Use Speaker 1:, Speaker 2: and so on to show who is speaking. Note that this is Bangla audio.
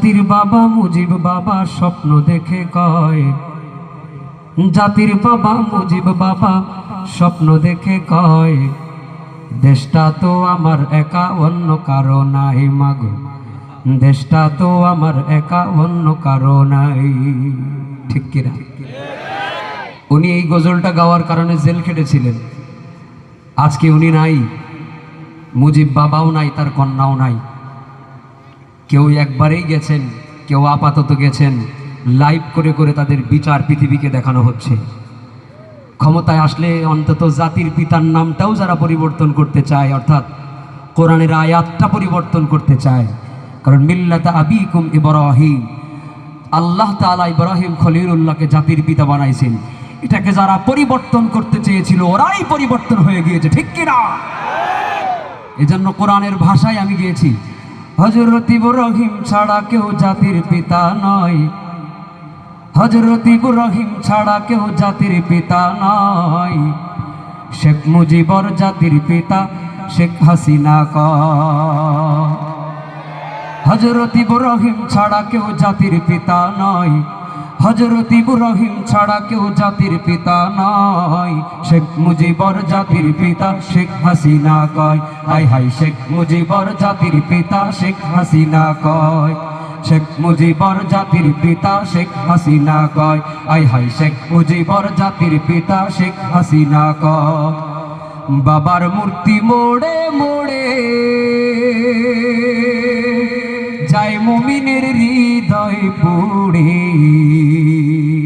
Speaker 1: জাতির বাবা মুজিব বাবা স্বপ্ন দেখে কয়। জাতির বাবা মুজিব বাবা স্বপ্ন দেখে কয়, দেশটা তো আমার একা, অন্য কারও নাই মাগো। দেশটা তো আমার একা, অন্য কারও নাই। ঠিক কিনা উনি এই গজলটা গাওয়ার কারণে জেল খেটেছিলেন। আজকে উনি নাই, মুজিব বাবাও নাই, তার কন্যাও নাই। কেউ একবারেই গেছেন, কেউ আপাতত গেছেন, লাইভ করে করে তাদের বিচার পৃথিবীকে দেখানো হচ্ছে। ক্ষমতায় আসলে অন্তত জাতির পিতার নামটাও যারা পরিবর্তন করতে চায়, অর্থাৎ কোরআনের আয়াতটা পরিবর্তন করতে চায়, কারণ মিল্লাতা আবি আবিকুম ইব্রাহিম, আল্লাহ তাআলা ইব্রাহিম খলিরুল্লাহকে জাতির পিতা বানাইছেন। এটাকে যারা পরিবর্তন করতে চেয়েছিল, ওরাই পরিবর্তন হয়ে গিয়েছে, ঠিক কিনা? এজন্য কোরআনের ভাষায় আমি গিয়েছি হজরত ইব্রাহিম ছাড়া কেউ জাতির পিতা নয়। হজরত ইব্রাহিম ছাড়া কেউ জাতির পিতা নয়। শেখ মুজিবর জাতির পিতা শেখ হাসিনা ক হজরত ইব্রাহিম ছাড়া কেউ জাতির পিতা নয়। হজরত ইব্রাহিম ছাড়া কেউ জাতির পিতা নয়। শেখ মুজিবর জাতির পিতা শেখ হাসিনা কয়। হাই হাই, শেখ মুজিবর জাতির পিতা শেখ হাসিনা কয়। শেখ মুজিবর জাতির পিতা শেখ হাসিনা কয়। আই হাই, শেখ মুজিবর জাতির পিতা শেখ হাসিনা কয়। বাবার মূর্তি মোড়ে মোড়ে যায় মুমিনের হৃদয় পুড়ে।